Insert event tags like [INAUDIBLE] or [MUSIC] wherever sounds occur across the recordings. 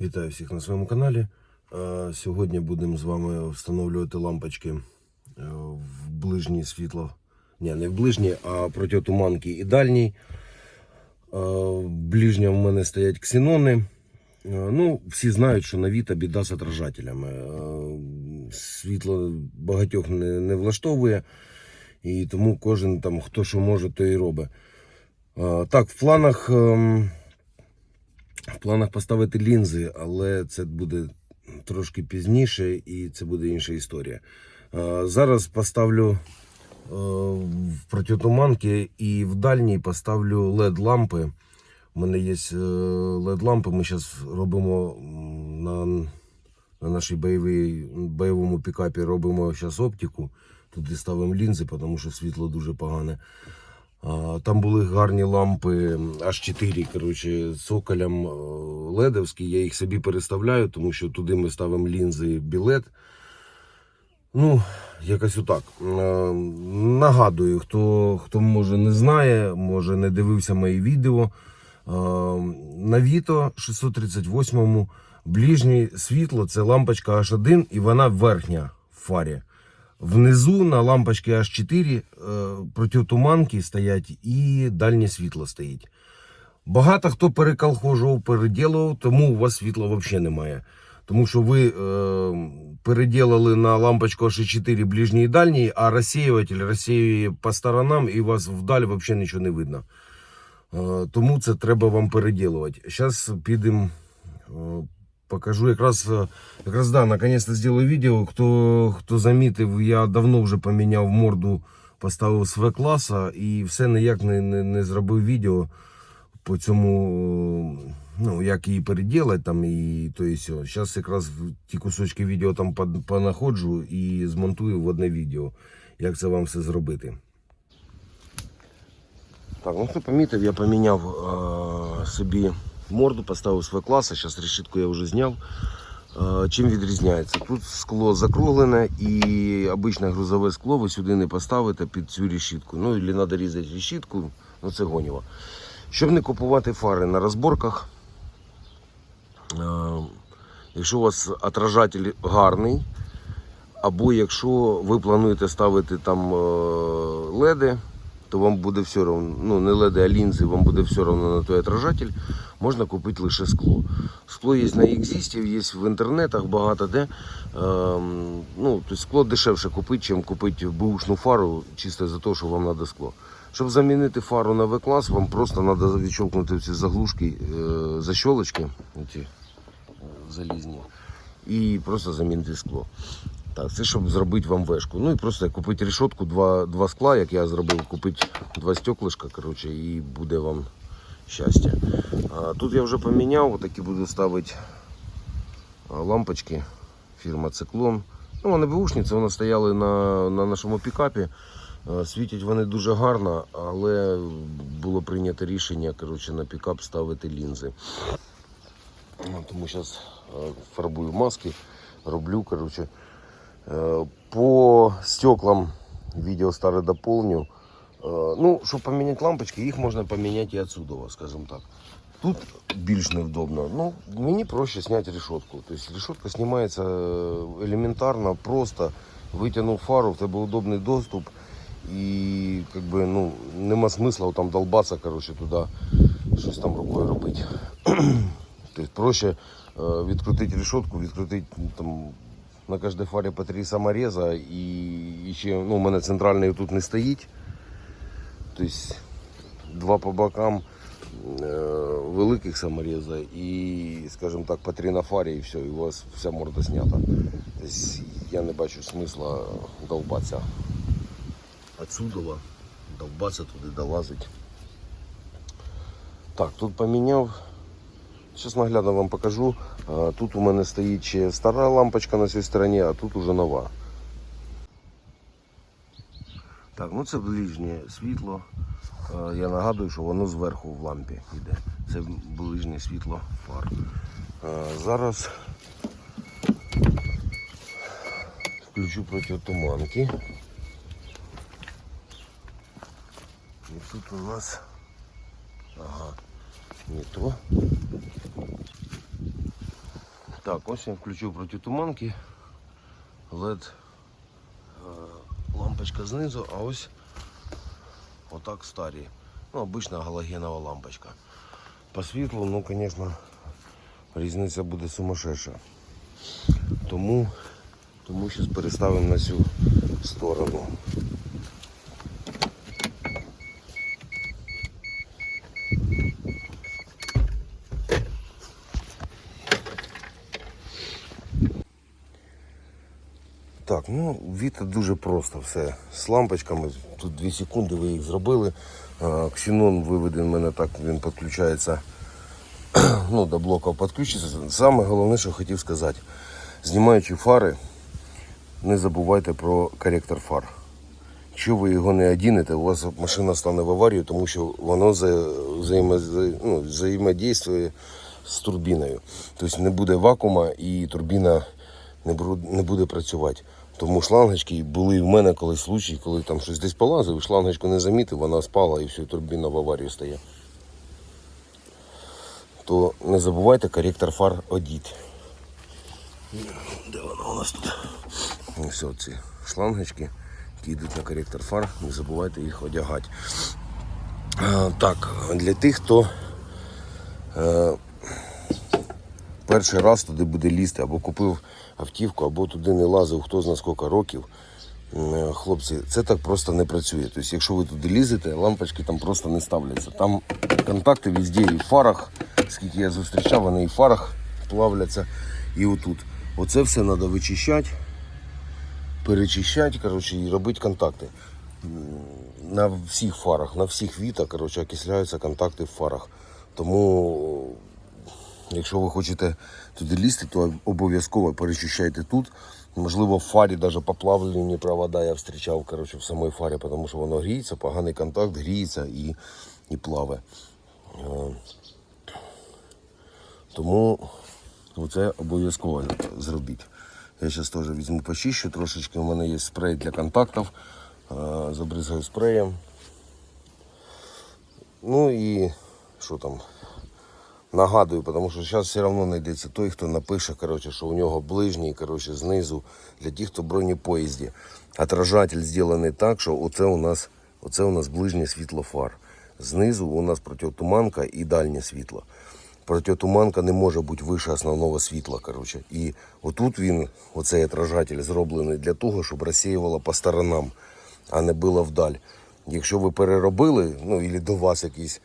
Вітаю всіх на своєму каналі. Е, Сьогодні будемо з вами встановлювати лампочки е, в ближнє світло. Ні, не в ближнє, а протитуманки і дальній. Е, В ближнє в мене стоять ксенони. Е, Ну, всі знають, що на Віта біда з отражателями. Е, Світло багатьох не, не влаштовує, і тому кожен там хто що може, то і робить. Е, Так, в планах. В планах поставити лінзи, але це буде трошки пізніше і це буде інша історія. Е, Зараз поставлю е, в протитуманки і в дальній поставлю LED-лампи. У мене є LED-лампи. Ми зараз робимо на, на нашій бойовій, бойовому пікапі робимо зараз оптику. Туди ставимо лінзи, тому що світло дуже погане. Там були гарні лампи H4, коротше, з цоколем е, ледовські. Я їх собі переставляю, тому що туди ми ставимо лінзи білет. Ну, якось отак. Е, Нагадую, хто, хто може не знає, може не дивився мої відео. Е, На Віто 638 ближнє світло це лампочка H1 і вона верхня в фарі. Внизу на лампочці H4 е, протитуманки стоять і дальнє світло стоїть. Багато хто переколхожував, переділував, тому у вас світла взагалі немає. Тому що ви е, переділили на лампочку H4 ближній і дальній, а розсіюватель розсіює по сторонам і у вас вдаль взагалі нічого не видно. Е, тому це треба вам переділувати. Зараз підемо е, покажу якраз, е, якраз да, наконец-то сделаю відео. Хто, хто замітив, я давно вже поміняв морду, поставив з В-класа і все ніяк не, не, не зробив відео по цьому, ну, як її переділати там і то і все. Зараз якраз ті кусочки відео там понаходжу і змонтую в одне відео, як це вам все зробити. Так, ну хто помітив, я поміняв е, собі морду, поставив з класа зараз решітку я вже зняв. Чим відрізняється? Тут скло закруглене і обичне грузове скло ви сюди не поставите під цю решітку. Ну, і треба різати решітку, ну це гоніво. Щоб не купувати фари на розборках, якщо у вас отражатель гарний, або якщо ви плануєте ставити там е, леди, то вам буде все одно, ну не леди, а лінзи, вам буде все одно на той отражатель, можна купити лише скло. Скло є на Ексісті, є в інтернетах багато де. Ем, ну, тобто скло дешевше купити, ніж купити бушну фару, чисто за те, що вам треба скло. Щоб замінити фару на В-клас, вам просто треба відщолкнути ці заглушки, е, защолочки, ці, е, залізні, і просто замінити скло. Так, це щоб зробити вам вешку. Ну і просто купити рішотку, два, два скла, як я зробив, купити два стеклишка, коротше, і буде вам щастя. А, тут я вже поміняв, отакі буду ставити лампочки фірма Циклон. Ну, вони бушні, це вони стояли на, на нашому пікапі. Світять вони дуже гарно, але було прийнято рішення коротше, на пікап ставити лінзи. Ну, Тому зараз фарбую маски, роблю. коротше. Э, По стеклам видео старое дополню. Э, Ну, щоб поміняти лампочки, їх можна поміняти і отсюда, скажімо так. Тут більш невдобно. Ну, мені проще зняти решетку. Тобто решетка знімається елементарно, просто витягнув фару, в тебе удобний доступ. І как би, ну, нема смисла там долбатися коротше, туди, щось там рукою робити. [CLEARS THROAT] тобто проще відкрутити решетку, відкрутити там, на кожній фарі по три самореза і, і ще ну, у мене центральний тут не стоїть. Тобто два по бокам е, великих самореза і, скажімо так, по три на фарі і все, і у вас вся морда снята. Тобто я не бачу смисла долбатися отсюда, долбатися туди, долазити. Так, тут поміняв. Зараз наглядно вам покажу. Тут у мене стоїть ще стара лампочка на цій стороні, а тут уже нова. Так, ну це ближнє світло. Я нагадую, що воно зверху в лампі йде. Це ближнє світло фар. Зараз включу протитуманки. І тут у нас ага, не то. Так, ось я включив проти туманки. LED е, лампочка знизу, а ось отак старі. Ну, обична галогенова лампочка. По світлу, ну, звісно, різниця буде сумасшедша. Тому, тому зараз переставимо на цю сторону. Так, ну Віта дуже просто все. З лампочками, тут 2 секунди ви їх зробили. А, Ксенон виведений в мене так, він підключається [CLEARS THROAT] ну, до блока підключиться. Саме головне, що хотів сказати, знімаючи фари, не забувайте про коректор фар. Якщо ви його не одінете, у вас машина стане в аварію, тому що воно ну, взаємодействує з турбіною. Тобто не буде вакуума і турбіна не буде працювати. Тому шлангочки були в мене колись случаї, коли там щось десь полазив, шлангочку не замітив, вона спала і все, турбіна в аварію стає. То не забувайте коректор фар одіть. Де вона у нас тут? Ось ці шлангочки, які йдуть на коректор фар, не забувайте їх одягати. Так, для тих, хто е, перший раз туди буде лізти, або купив автівку, або туди не лазив, хто зна скільки років. Хлопці, це так просто не працює. Тобто, якщо ви туди лізете, лампочки там просто не ставляться. Там контакти везде і в фарах, скільки я зустрічав, вони і в фарах плавляться, і отут. Оце все треба вичищати, перечищати коротше, і робити контакти. На всіх фарах, на всіх вітах коротше, окисляються контакти в фарах. Тому Якщо ви хочете туди лізти, то обов'язково перечищайте тут. Можливо, в фарі навіть поплавлені провода я зустрічав в самій фарі, тому що воно гріється, поганий контакт, гріється і, і плаве. Тому це обов'язково зробіть. Я зараз теж візьму почищу трошечки. У мене є спрей для контактів. Е, Забризгаю спреєм. Ну і що там? Нагадую, тому що зараз все одно знайдеться той, хто напише, коротше, що у нього ближній, коротше, знизу, для тих, хто в бронепоїзді. Отражатель зроблений так, що оце у нас, оце у нас ближнє світло фар. Знизу у нас протитуманка і дальнє світло. Протитуманка не може бути вище основного світла. Коротше. І отут він, оцей отражатель, зроблений для того, щоб розсіювало по сторонам, а не било вдаль. Якщо ви переробили, ну і до вас якийсь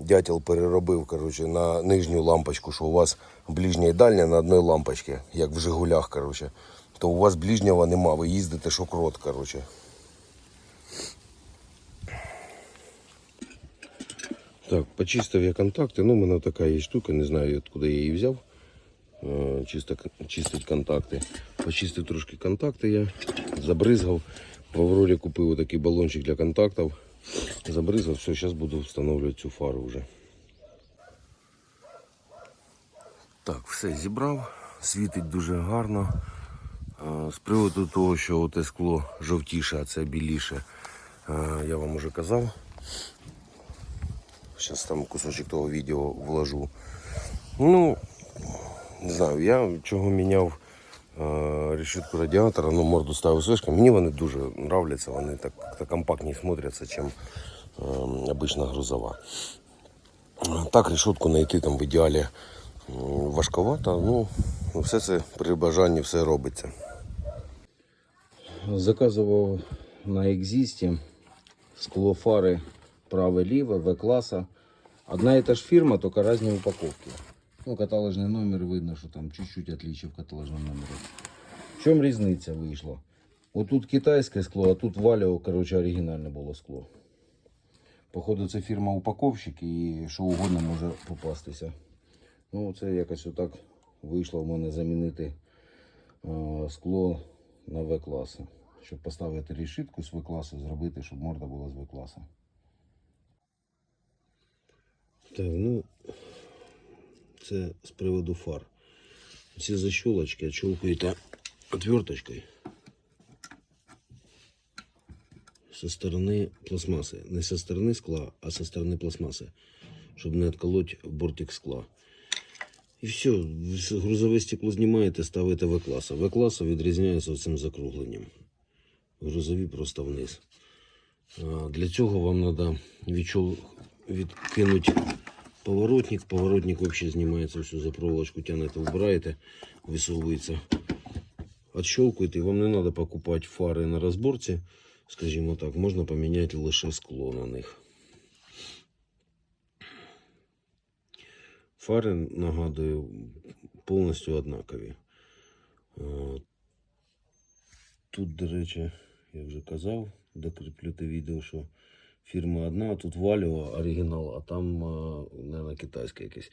дятел переробив коротше, на нижню лампочку, що у вас ближня і дальня на одній лампочці, як в Жигулях, коротше, то у вас ближнього нема, ви їздите шокрот, коротше. Так, почистив я контакти. Ну, у мене така є штука, не знаю, откуда я її взяв. Е, Чисто, чистить контакти. Почистив трошки контакти я, забризгав. В Аврорі купив такий балончик для контактів. Забризгав, все, зараз буду встановлювати цю фару вже. Так, все зібрав. Світить дуже гарно. З приводу того, що те скло жовтіше, а це біліше, я вам уже казав. Зараз там кусочок того відео вложу. Ну, не знаю, я чого міняв е, решітку радіатора, ну морду ставив свишка. Мені вони дуже нравляться, вони так, так компактніше смотряться, ніж е, обична грузова. Так, решетку знайти там в ідеалі важковато, ну все це при бажанні все робиться. Заказував на Екзісті скло фари праве-ліве, В-класа. Одна і та ж фірма, тільки різні упаковки. Ну, каталожний номер видно, що там чуть-чуть отличие в каталожному номері. В чому різниця вийшла? Отут китайське скло, а тут валіо, коротше, оригінальне було скло. Походу, це фірма упаковщик і що угодно може попастися. Ну, це якось отак вийшло в мене замінити е, скло на В-класи. Щоб поставити решітку з В-класу, зробити, щоб морда була з В-класу. Так, ну це з приводу фар. Ці защолочки отщелкуєте отверточкою со сторони пластмаси. Не со сторони скла, а со сторони пластмаси, щоб не отколоть бортик скла. І все, грузове стекло знімаєте, ставите В-класа. В-класа відрізняється цим закругленням. Грузові просто вниз. Для цього вам треба відчол... відкинути поворотник. Поворотник взагалі знімається всю за проволочку, тянете, вбираєте, висовується. Отщелкуєте, вам не треба покупати фари на розборці. Скажімо так, можна поміняти лише скло на них. Фари, нагадую, повністю однакові. Тут, до речі, я вже казав, докріплю те відео, що фірма одна, а тут Валіо оригінал, а там, мабуть, китайська якась.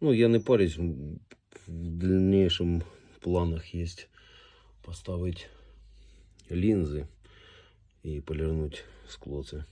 Ну, я не парюсь, м, в дальнейшем планах є поставити лінзи і полірнути скло це.